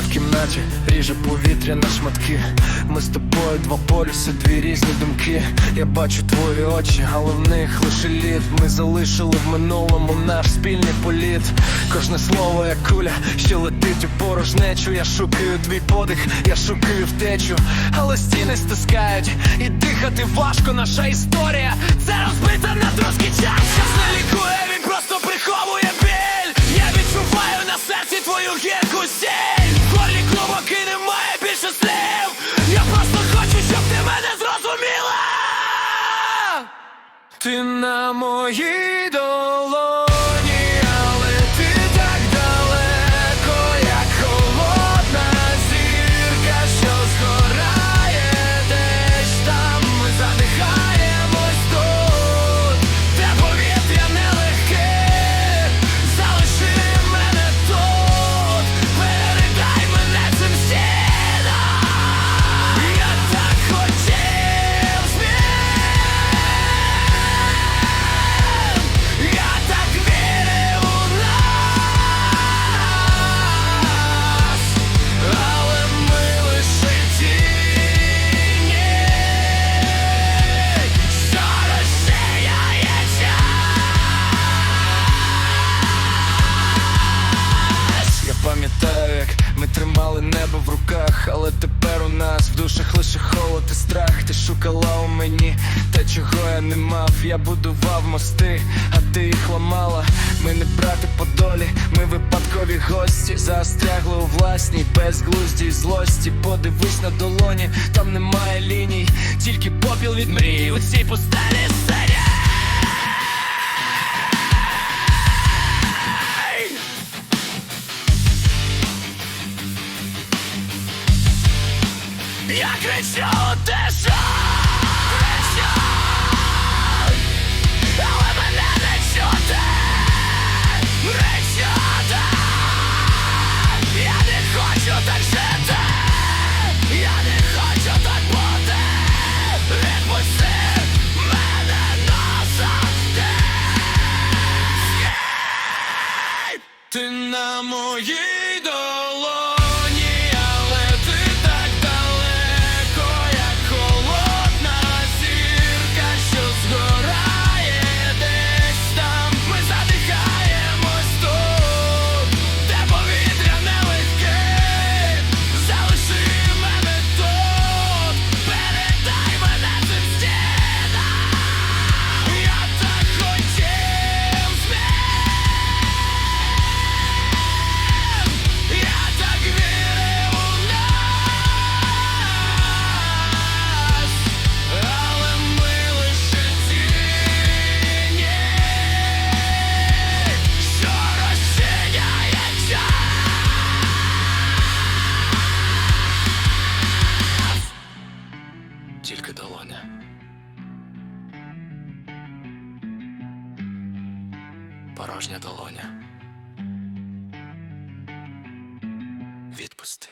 в кімнаті ріже повітря на шматки. Ми з тобою два полюси, дві різні думки. Я бачу твої очі, але в них лише лід. Ми залишили в минулому наш спільний політ. Кожне слово, як куля, що летить у порожнечу. Я шукаю твій подих, я шукаю втечу, але стіни стискають, і дихати важко. Наша історія це розбита на трошки час. Час не Ти на моїй небо в руках, але тепер у нас в душах лише холод і страх. Ти шукала у мені те, чого я не мав. Я будував мости, а ти їх ламала. Ми не брати по долі, ми випадкові гості. Застрягли у власній безглуздій злості. Подивись на долоні, там немає ліній, тільки попіл від мрії у цій пустелі сцені. Я кричу тиша Кричу Але мене не чути Я не хочу так жити Я не хочу так бути Відпусти мене назавжди Ти на моїй тільки долоня. Порожня долоня. Відпусти.